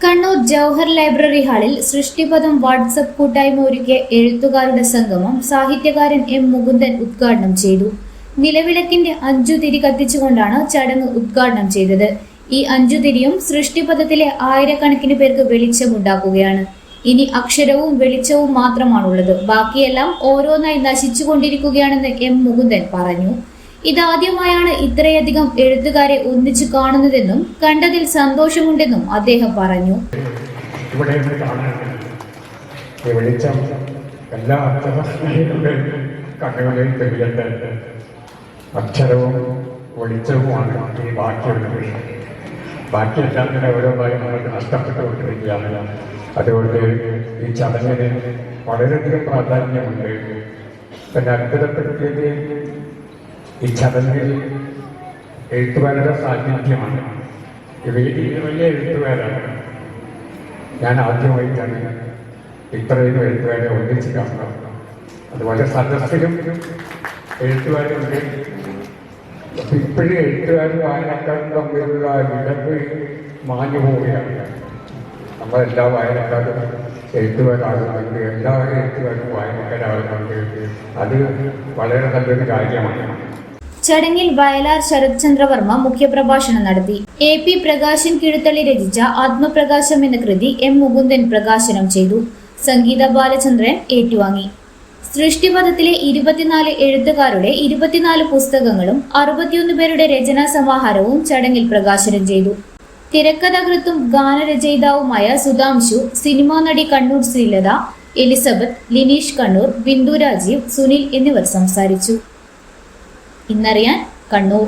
Kannur Jawahar library ഹാളിൽ Srishtipadam WhatsApp കൂട്ടായ്മ ഒരുക്കിയ എഴുത്തുകാരുടെ സംഗമം സാഹിത്യകാരൻ എം മുകുന്ദൻ ഉദ്ഘാടനം ചെയ്തു. നിലവിളക്കിന്റെ അഞ്ചു തിരി കത്തിച്ചുകൊണ്ടാണ് ചടങ്ങ് ഉദ്ഘാടനം ചെയ്തത്. ഈ അഞ്ചു തിരിയും സൃഷ്ടിപഥത്തിലെ ആയിരക്കണക്കിന് പേർക്ക് വെളിച്ചമുണ്ടാക്കുകയാണ്. ഇനി അക്ഷരവും വെളിച്ചവും മാത്രമാണുള്ളത്. ബാക്കിയെല്ലാം ഓരോന്നായി നശിച്ചുകൊണ്ടിരിക്കുകയാണെന്ന് എം മുകുന്ദൻ പറഞ്ഞു. ഇതാദ്യമായാണ് ഇത്രയധികം എഴുത്തുകാരെ ഒന്നിച്ചു കാണുന്നതെന്നും കണ്ടതിൽ സന്തോഷമുണ്ടെന്നും അദ്ദേഹം പറഞ്ഞു. വെളിച്ചം എല്ലാ അക്ഷരസ്നേഹികളുടെയും കണ്ണുകളിൽ തെളിയട്ടെ. അക്ഷരവും വെളിച്ചവുമാണ് ഈ ബാക്കിയുള്ളത്. ബാക്കിയെല്ലാം തന്നെ ഓരോന്നായി നമുക്ക് നഷ്ടപ്പെട്ടുകൊണ്ടിരിക്കുകയാണ്. അതുകൊണ്ട് ഈ ചടങ്ങിന് വളരെയധികം പ്രാധാന്യമുണ്ട്. പിന്നെ അത്ഭുതപ്പെടുത്തിയത് ഈ ചടങ്ങിൽ എഴുത്തുകാരുടെ സാന്നിധ്യമാണ്. ഈ വലിയ എഴുത്തുകാരാണ്. ഞാൻ ആദ്യമായിട്ടാണ് ഇത്രയും എഴുത്തുകാരെ ഒന്നിച്ച് കാണുന്നത് അതുപോലെ സദസ്സിലും എഴുത്തുകാരുണ്ട് ഇപ്പോഴും എഴുത്തുകാരും വായനക്കാരും തമ്മിലുള്ള വിടവ് മാഞ്ഞു പോവുകയാണ്. നമ്മളെല്ലാ വായനക്കാരും എഴുത്തുകാരാകുന്നുണ്ട്. എല്ലാ എഴുത്തുകാരും വായനക്കാരാകുന്നുണ്ട്. അത് വളരെ നല്ലൊരു കാര്യമാണ്. ചടങ്ങിൽ വയലാർ ശരത് ചന്ദ്രവർമ്മ മുഖ്യപ്രഭാഷണം നടത്തി. എ പി പ്രകാശൻ കിഴുത്തള്ളി രചിച്ച ആത്മപ്രകാശം എന്ന കൃതി എം മുകുന്ദൻ പ്രകാശനം ചെയ്തു. സംഗീത ബാലചന്ദ്രൻ ഏറ്റുവാങ്ങി. സൃഷ്ടിപഥത്തിലെ ഇരുപത്തിനാല് എഴുത്തുകാരുടെ ഇരുപത്തിനാല് പുസ്തകങ്ങളും അറുപത്തിയൊന്ന് പേരുടെ രചനാ സമാഹാരവും ചടങ്ങിൽ പ്രകാശനം ചെയ്തു. തിരക്കഥാകൃത്തും ഗാനരചയിതാവുമായ സുധാംശു സിനിമാ നടി കണ്ണൂർ ശ്രീലത എലിസബത്ത് ലിനീഷ് കണ്ണൂർ ബിന്ദു രാജീവ് സുനിൽ എന്നിവർ സംസാരിച്ചു. ഇന്നറിയാൻ കണ്ണൂർ